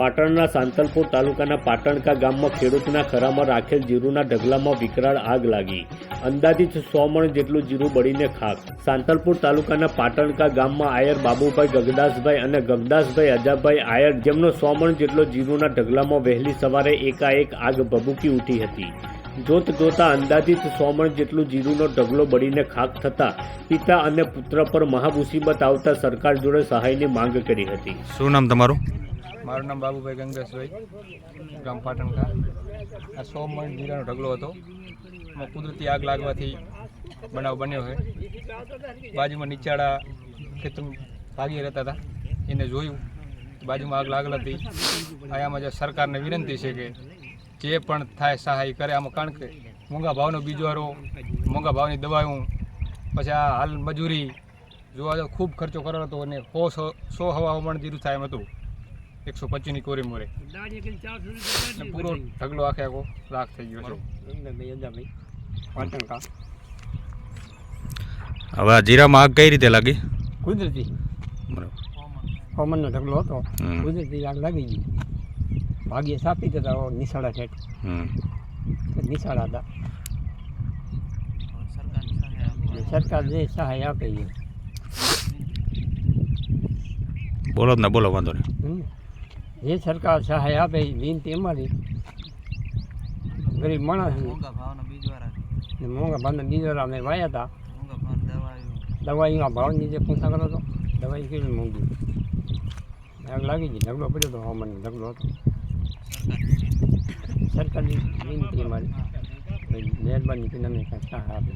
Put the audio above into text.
પાટણના સાંતલપુર તાલુકાના પાટણકા ગામમાં ખેડૂતના ખરામાં રાખેલ જીરુના ઢગલામાં વિકરાળ આગ લાગી. અંદાજિત સો મણ જેટલું જીરું બળીને ખાક. સાંતલપુર તાલુકાના પાટણકા ગામમાં આયર બાબુભાઈ ગગદાસભાઈ અને ગગદાસભાઈ અજાભાઈ આયર જેમનો સો મણ જેટલો જીરુના ઢગલામાં વહેલી સવારે એકાએક આગ ભભૂકી ઉઠી હતી. જોત જોતા અંદાજિત સો મણ જેટલું જીરુનો ઢગલો બળીને ખાક થતા પિતા અને પુત્ર પર મહામુસીબત આવતા સરકાર જોડે સહાયની માંગ કરી હતી. શું નામ તમારું? મારું નામ બાબુભાઈ ગંગેશભાઈ, ગામ પાટણકા આ સો મણ જીરાનો ઢગલો હતો. એમાં કુદરતી આગ લાગવાથી બનાવ બન્યો છે. બાજુમાં નીચાડા ખેતર ભાગી રહેતા હતા. એને જોયું. બાજુમાં આગ લાગેલ હતી. આમાં જે સરકારને વિનંતી છે કે જે પણ થાય સહાય કરે, આમાં કારણ કે મોંઘા ભાવનો બીજવારો મોંઘા ભાવની દવાઓ, પછી આ હાલ મજૂરી જોવા ખૂબ ખર્ચો કરેલો હતો અને સો સો હવા હવામાન જીરું થાય એમ હતું. એકસો પચીસની કોરી મોરે પૂરો ઢગલો આખે આખો રાખ થઈ ગયો છે. પાટણકા હવે આ જીરામાં આગ કઈ રીતે લાગી? કુદરતી. બરાબર. હવામાનનો ઢગલો હતો. કુદરતી આગ લાગી ગઈ. ભાગ્ય સાપી જતા હો નિશાળા છે હમ. નિશાળા હતા. સરકાર જે સહાય આપે છે બોલો ને બોલો વાંધો નહીં. જે સરકાર સહાય આપે એ વિનંતી અમારી ગરીબ માણસ. મોંઘા ભાવના બીજવારા અમે વાયા હતા દવાઈના ભાવની જે પૂછા કરો તો દવાઈ કેવી મોંઘી? આગ લાગી ગઈ ઝઘડો પડ્યો હતો હવામાનનો ઝઘડો હતો. સરકારની વિનંતી અમારી મહેરબાની કરીને અમે સહાય આપે.